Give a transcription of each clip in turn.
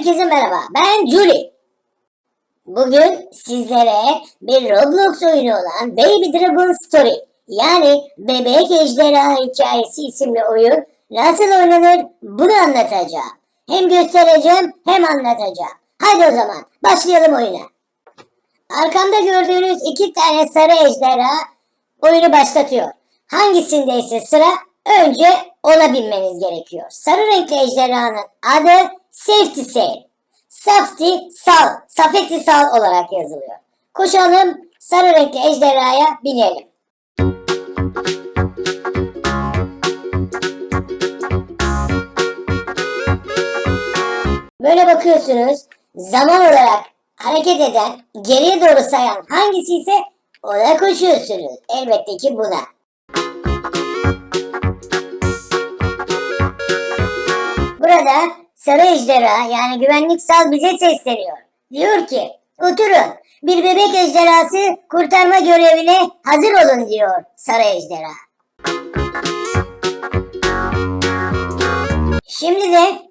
Herkese merhaba. Ben Julie. Bugün sizlere bir Roblox oyunu olan Baby Dragon Story yani Bebek Ejderha Hikayesi isimli oyun nasıl oynanır bunu anlatacağım. Hem göstereceğim hem anlatacağım. Haydi o zaman başlayalım oyuna. Arkamda gördüğünüz iki tane sarı ejderha oyunu başlatıyor. Hangisindeyse sıra önce ona binmeniz gerekiyor. Sarı renkli ejderhanın adı Safety Sail. Safety Sal, Safety Sal olarak yazılıyor. Koşalım sarı renkli ejderhaya binelim. Böyle bakıyorsunuz zaman olarak hareket eden, geriye doğru sayan hangisi ise ona koşuyorsunuz. Elbette ki buna. Burada sarı ejderha yani güvenlik sal bize sesleniyor. Diyor ki oturun bir bebek ejderhası kurtarma görevine hazır olun diyor sarı ejderha. Şimdi de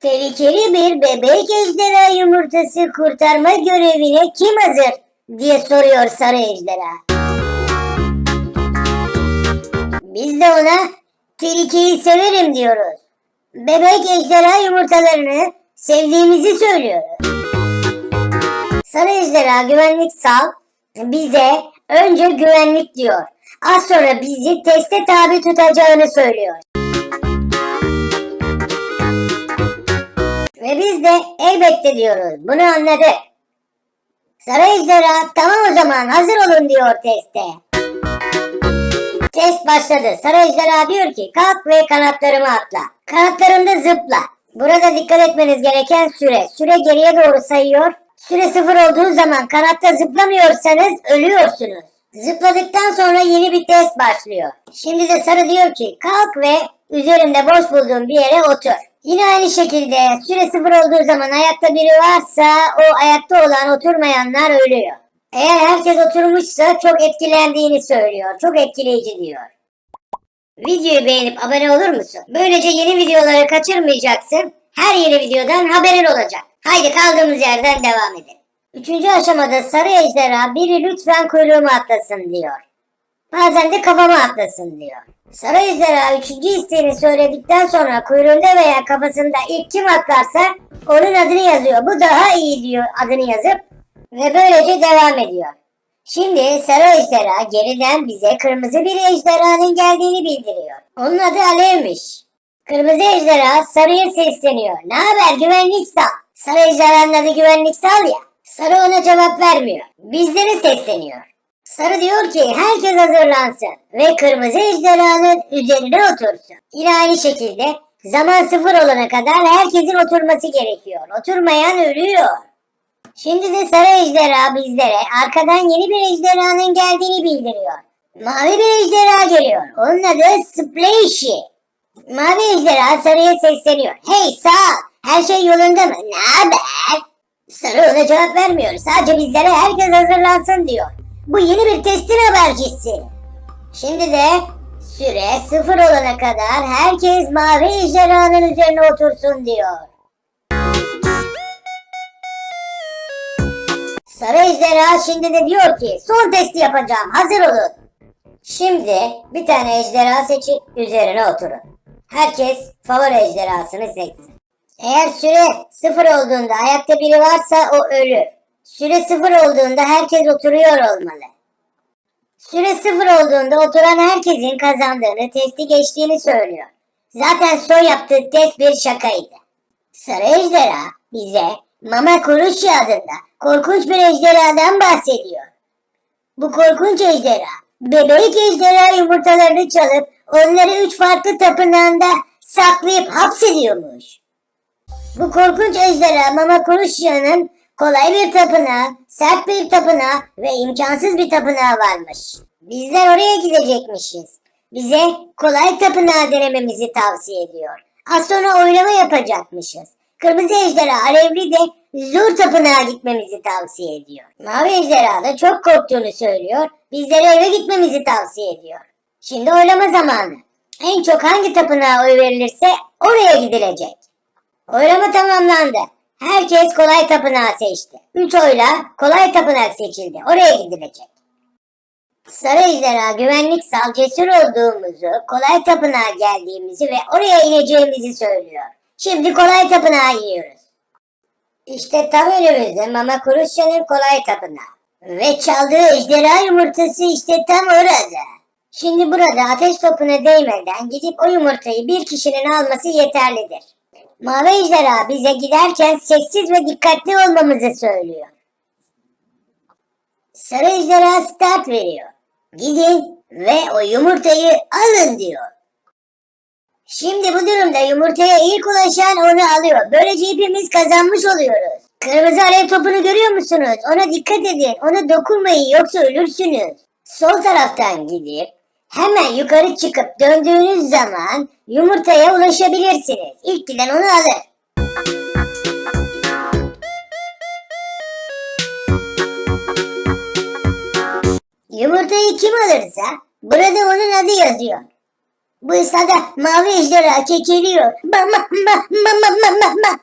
tehlikeli bir bebek ejderha yumurtası kurtarma görevine kim hazır diye soruyor sarı ejderha. Biz de ona tehlikeyi severim diyoruz. Bebek ejderha yumurtalarını sevdiğimizi söylüyoruz. Sarı ejderha güvenlik sal bize önce güvenlik diyor. Az sonra bizi teste tabi tutacağını söylüyor. Ve biz de elbette diyoruz. Bunu anladık. Sarı ejderha tamam o zaman hazır olun diyor teste. Test başladı. Sarı ejderha diyor ki kalk ve kanatlarımı atla. Kanatlarında zıpla. Burada dikkat etmeniz gereken süre. Süre geriye doğru sayıyor. Süre sıfır olduğu zaman kanatta zıplamıyorsanız ölüyorsunuz. Zıpladıktan sonra yeni bir test başlıyor. Şimdi de sarı diyor ki kalk ve üzerinde boş bulduğun bir yere otur. Yine aynı şekilde süre sıfır olduğu zaman ayakta biri varsa o ayakta olan oturmayanlar ölüyor. Eğer herkes oturmuşsa çok etkilendiğini söylüyor. Çok etkileyici diyor. Videoyu beğenip abone olur musun? Böylece yeni videoları kaçırmayacaksın. Her yeni videodan haberin olacak. Haydi kaldığımız yerden devam edelim. Üçüncü aşamada sarı ejderha biri lütfen kuyruğumu atlasın diyor. Bazen de kafama atlasın diyor. Sarı ejderha üçüncü isteğini söyledikten sonra kuyruğunda veya kafasında ilk kim atlarsa onun adını yazıyor. Bu daha iyi diyor adını yazıp ve böylece devam ediyor. Şimdi sarı ejderha geriden bize kırmızı bir ejderhanın geldiğini bildiriyor. Onun adı Alev'miş. Kırmızı ejderha sarıya sesleniyor. Ne haber güvenlik sal. Sarı ejderhanın adı güvenlik sal ya. Sarı ona cevap vermiyor. Bizlere sesleniyor. Sarı diyor ki herkes hazırlansın ve kırmızı ejderhanın üzerine otursun. Yine aynı şekilde zaman sıfır olana kadar herkesin oturması gerekiyor. Oturmayan ölüyor. Şimdi de sarı ejderha bizlere arkadan yeni bir ejderhanın geldiğini bildiriyor. Mavi bir ejderha geliyor. Onun adı Splashy. Mavi ejderha sarıya sesleniyor. Hey sağ her şey yolunda mı? Ne haber? Sarı ona cevap vermiyor. Sadece bizlere herkes hazırlansın diyor. Bu yeni bir testin habercisi. Şimdi de süre sıfır olana kadar herkes mavi ejderhanın üzerine otursun diyor. Sarı ejderha şimdi de diyor ki son testi yapacağım hazır olun. Şimdi bir tane ejderha seçip üzerine oturun. Herkes favori ejderhasını seçsin. Eğer süre sıfır olduğunda ayakta biri varsa o ölü. Süre sıfır olduğunda herkes oturuyor olmalı. Süre sıfır olduğunda oturan herkesin kazandığını, testi geçtiğini söylüyor. Zaten son yaptığı test bir şakaydı. Sarı ejderha bize Mama Kurushi adında korkunç bir ejderhadan bahsediyor. Bu korkunç ejderha bebek ejderha yumurtalarını çalıp onları üç farklı tapınağında saklayıp hapsediyormuş. Bu korkunç ejderha Mama Kurushi'nin kolay bir tapınağı, sert bir tapınağı ve imkansız bir tapınağı varmış. Bizler oraya gidecekmişiz. Bize kolay tapınağı denememizi tavsiye ediyor. Az sonra oylama yapacakmışız. Kırmızı ejderha alevli de zor tapınağa gitmemizi tavsiye ediyor. Mavi ejderha da çok korktuğunu söylüyor. Bizlere eve gitmemizi tavsiye ediyor. Şimdi oylama zamanı. En çok hangi tapınağa oy verilirse oraya gidilecek. Oylama tamamlandı. Herkes kolay tapınağı seçti. Üç oyla kolay tapınak seçildi. Oraya gidilecek. Sarı ejderha güvenlik sal cesur olduğumuzu, kolay tapınağa geldiğimizi ve oraya ineceğimizi söylüyor. Şimdi kolay tapınağa iniyoruz. İşte tam önümüzde Mama Kurusya'nın kolay tapınağı. Ve çaldığı ejderha yumurtası işte tam orada. Şimdi burada ateş topuna değmeden gidip o yumurtayı bir kişinin alması yeterlidir. Mavi ejderha bize giderken sessiz ve dikkatli olmamızı söylüyor. Sarı ejderha start veriyor. Gidin ve o yumurtayı alın diyor. Şimdi bu durumda yumurtaya ilk ulaşan onu alıyor. Böylece hepimiz kazanmış oluyoruz. Kırmızı alev topunu görüyor musunuz? Ona dikkat edin. Ona dokunmayın yoksa ölürsünüz. Sol taraftan gidip hemen yukarı çıkıp döndüğünüz zaman yumurtaya ulaşabilirsiniz. İlk giden onu alır. Yumurtayı kim alırsa burada onun adı yazıyor. Bu sırada mavi ejderha kekeliyor. Mama ma ma ma ma ma ma.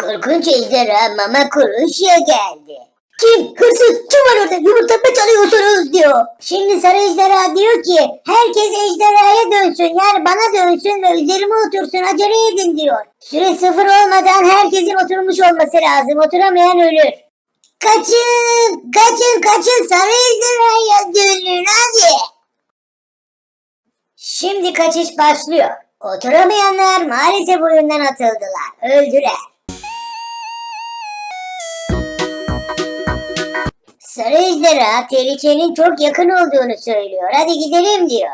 Korkunç ejderha mama kuruşya geldi. Kim? Hırsız! Kim var orada? Yumurta mı çalıyorsunuz diyor. Şimdi sarı ejderha diyor ki herkes ejderhaya dönsün yani bana dönsün ve üzerime otursun acele edin diyor. Süre sıfır olmadan herkesin oturmuş olması lazım. Oturamayan ölür. Kaçın! Kaçın kaçın sarı ejderhaya dönün hadi. Şimdi kaçış başlıyor. Oturamayanlar maalesef oyundan atıldılar. Öldüler. Sarı ejderha tehlikenin çok yakın olduğunu söylüyor. Hadi gidelim diyor.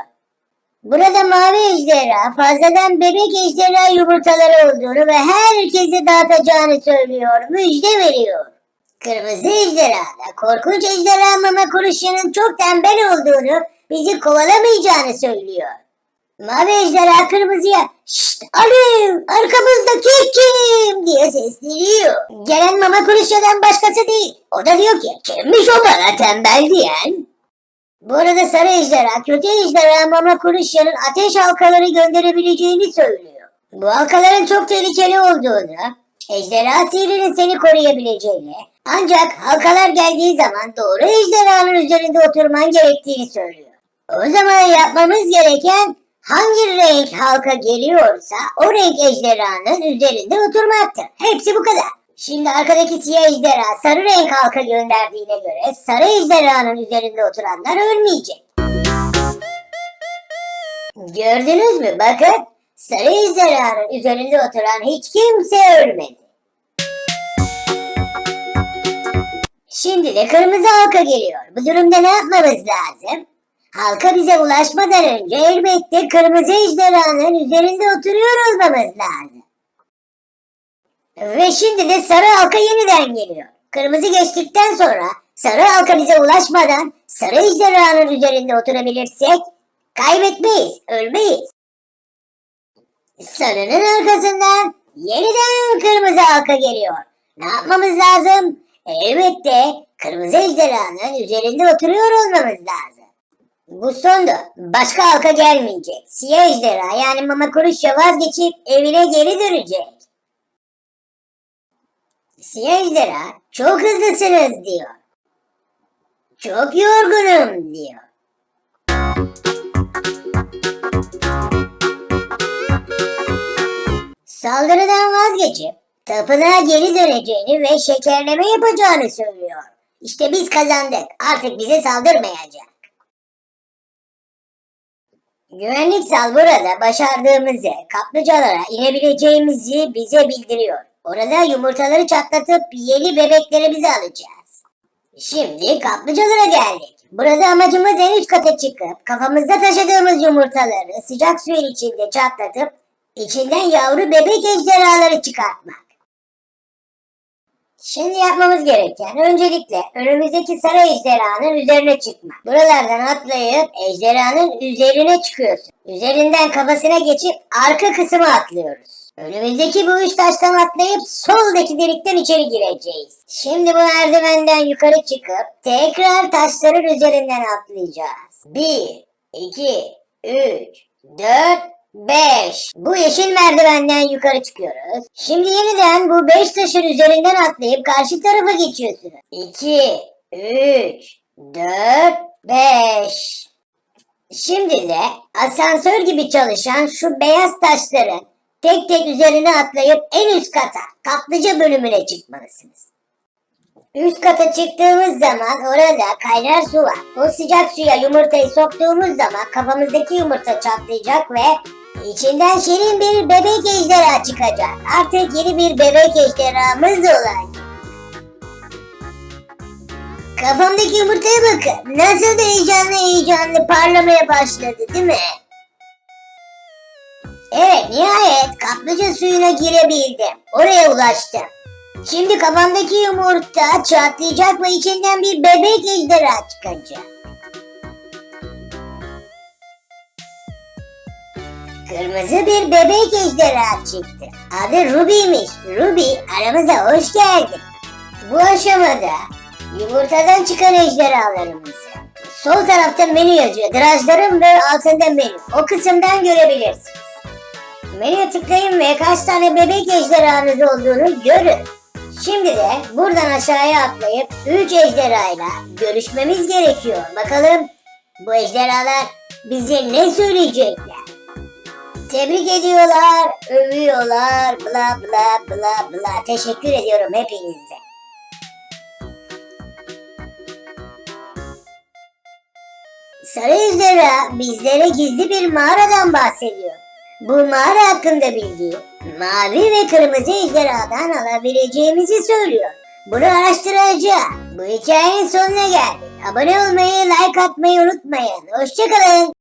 Burada mavi ejderha fazladan bebek ejderha yumurtaları olduğunu ve herkese dağıtacağını söylüyor. Müjde veriyor. Kırmızı ejderha da korkunç ejderha mama kuruşunun çok tembel olduğunu bizi kovalamayacağını söylüyor. Mavi ejderha kırmızıya şşt alo arkamızdaki kim diye sesleniyor. Gelen mama kuruşadan başkası değil. O da diyor ki kimmiş o bana tembel diyen. Bu arada sarı ejderha kötü ejderha mama kuruşyanın ateş halkaları gönderebileceğini söylüyor. Bu halkaların çok tehlikeli olduğunu, ejderha sihrinin seni koruyabileceğini, ancak halkalar geldiği zaman doğru ejderhanın üzerinde oturman gerektiğini söylüyor. O zaman yapmamız gereken hangi renk halka geliyorsa o renk ejderhanın üzerinde oturmaktır. Hepsi bu kadar. Şimdi arkadaki siyah ejderha sarı renk halka gönderdiğine göre sarı ejderhanın üzerinde oturanlar ölmeyecek. Gördünüz mü? Bakın sarı ejderhanın üzerinde oturan hiç kimse ölmedi. Şimdi de kırmızı halka geliyor. Bu durumda ne yapmamız lazım? Halka bize ulaşmadan önce elbette kırmızı ejderhanın üzerinde oturuyor olmamız lazım. Ve şimdi de sarı halka yeniden geliyor. Kırmızı geçtikten sonra sarı halka bize ulaşmadan sarı ejderhanın üzerinde oturabilirsek kaybetmeyiz, ölmeyiz. Sarının arkasından yeniden kırmızı halka geliyor. Ne yapmamız lazım? Elbette kırmızı ejderhanın üzerinde oturuyor olmamız lazım. Bu sondu. Başka halka gelmeyecek. Siyah ejderha yani Mama Kuruşya vazgeçip evine geri dönecek. Siyah ejderha çok hızlısınız diyor. Çok yorgunum diyor. Saldırıdan vazgeçip tapınağa geri döneceğini ve şekerleme yapacağını söylüyor. İşte biz kazandık. Artık bize saldırmayacak. Güvenlik sal burada başardığımızı, kaplıcalara inebileceğimizi bize bildiriyor. Orada yumurtaları çatlatıp yeni bebeklerimizi alacağız. Şimdi kaplıcalara geldik. Burada amacımız en üst kata çıkıp kafamızda taşıdığımız yumurtaları sıcak suyun içinde çatlatıp içinden yavru bebek ejderhaları çıkartmak. Şimdi yapmamız gereken öncelikle önümüzdeki sarı ejderhanın üzerine çıkmak. Buralardan atlayıp ejderhanın üzerine çıkıyorsun. Üzerinden kafasına geçip arka kısmı atlıyoruz. Önümüzdeki bu üç taştan atlayıp soldaki delikten içeri gireceğiz. Şimdi bu merdivenden yukarı çıkıp tekrar taşların üzerinden atlayacağız. Bir, iki, üç, dört, 5. Bu yeşil merdivenden yukarı çıkıyoruz. Şimdi yeniden bu 5 taşın üzerinden atlayıp karşı tarafa geçiyorsunuz. 2, 3, 4, 5. Şimdi de asansör gibi çalışan şu beyaz taşların tek tek üzerine atlayıp en üst kata, kaplıca bölümüne çıkmalısınız. Üst kata çıktığımız zaman orada kaynar su var. O sıcak suya yumurtayı soktuğumuz zaman kafamızdaki yumurta çatlayacak ve içinden şirin bir bebek ejderha çıkacak. Artık yeni bir bebek ejderhamız olacak. Kafamdaki yumurtaya bakın. Nasıl da heyecanlı heyecanlı parlamaya başladı değil mi? Evet nihayet kaplıca suyuna girebildim. Oraya ulaştım. Şimdi kafamdaki yumurta çatlayacak ve içinden bir bebek ejderha çıkacak. Kırmızı bir bebek ejderha çıktı. Adı Ruby'miş. Ruby aramıza hoş geldin. Bu aşamada yumurtadan çıkan ejderhalarımızı sol tarafta menü yazıyor. Drajlarım ve altında menü. O kısımdan görebilirsiniz. Menüye tıklayın ve kaç tane bebek ejderhanız olduğunu görün. Şimdi de buradan aşağıya atlayıp 3 ejderhayla görüşmemiz gerekiyor. Bakalım bu ejderhalar bize ne söyleyecekler? Tebrik ediyorlar, övüyorlar, bla bla bla bla. Teşekkür ediyorum hepinize. Sarı ejderha bizlere gizli bir mağaradan bahsediyor. Bu mağara hakkında bilgiyi mavi ve kırmızı ejderhadan alabileceğimizi söylüyor. Bunu araştıracağım. Bu hikayenin sonuna geldik. Abone olmayı, like atmayı unutmayın. Hoşçakalın.